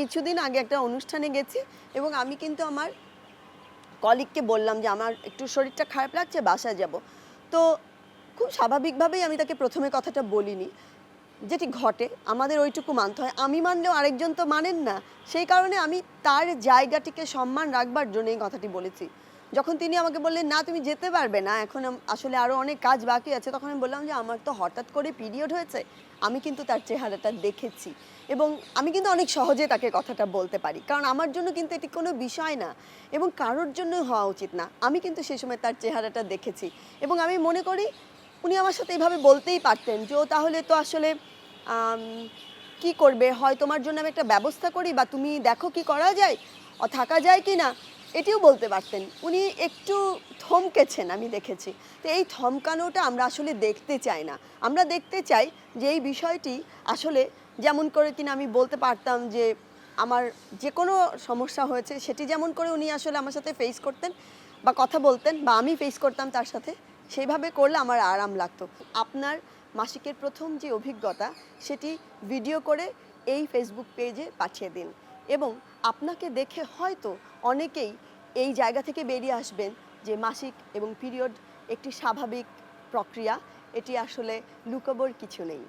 কিছুদিন আগে একটা অনুষ্ঠানে গেছি এবং আমি কিন্তু আমার কলিগকে বললাম যে, আমার একটু শরীরটা খারাপ লাগছে, বাসায় যাব। তো খুব স্বাভাবিকভাবেই আমি তাকে প্রথমে কথাটা বলিনি। যেটি ঘটে, আমাদের ওইটুকু মানতে হয়। আমি মানলেও আরেকজন তো মানেন না। সেই কারণে আমি তার জায়গাটিকে সম্মান রাখবার জন্য এই কথাটি বলেছি। যখন তিনি আমাকে বললেন, না, তুমি যেতে পারবে না, এখন আসলে আরও অনেক কাজ বাকি আছে, তখন আমি বললাম যে, আমার তো হঠাৎ করে পিরিয়ড হয়েছে, আমি কিন্তু তার চেহারাটা দেখেছি। এবং আমি কিন্তু অনেক সহজে তাকে কথাটা বলতে পারি, কারণ আমার জন্য কিন্তু এটি কোনো বিষয় না এবং কারোর জন্য হওয়া উচিত না। আমি কিন্তু সেই সময় তার চেহারাটা দেখেছি এবং আমি মনে করি, উনি আমার সাথে এইভাবে বলতেই পারতেন যে, ও তাহলে তো আসলে কি করবে? হয় তোমার জন্য আমি একটা ব্যবস্থা করি বা তুমি দেখো কি করা যায়, থাকা যায় কি না? এটিও বলতে পারতেন, উনি একটু থমকেছেন, আমি দেখেছি। তো এই থমকানোটা আমরা আসলে দেখতে চাই না। আমরা দেখতে চাই যে এই বিষয়টি আসলে যেমন করে কিনা আমি বলতে পারতাম যে আমার যে কোনো সমস্যা হয়েছে, সেটি যেমন করে উনি আসলে আমার সাথে ফেস করতেন বা কথা বলতেন বা আমি ফেস করতাম তার সাথে, সেইভাবে করলে আমার আরাম লাগতো। আপনার মাসিকের প্রথম যে অভিজ্ঞতা, সেটি ভিডিও করে এই ফেসবুক পেজে পাঠিয়ে দিন। এবং আপনাকে দেখে হয়তো অনেকেই এই জায়গা থেকে বেরিয়ে আসবেন যে মাসিক এবং পিরিয়ড একটি স্বাভাবিক প্রক্রিয়া। এটি আসলে লুকাবোর কিছু নেই।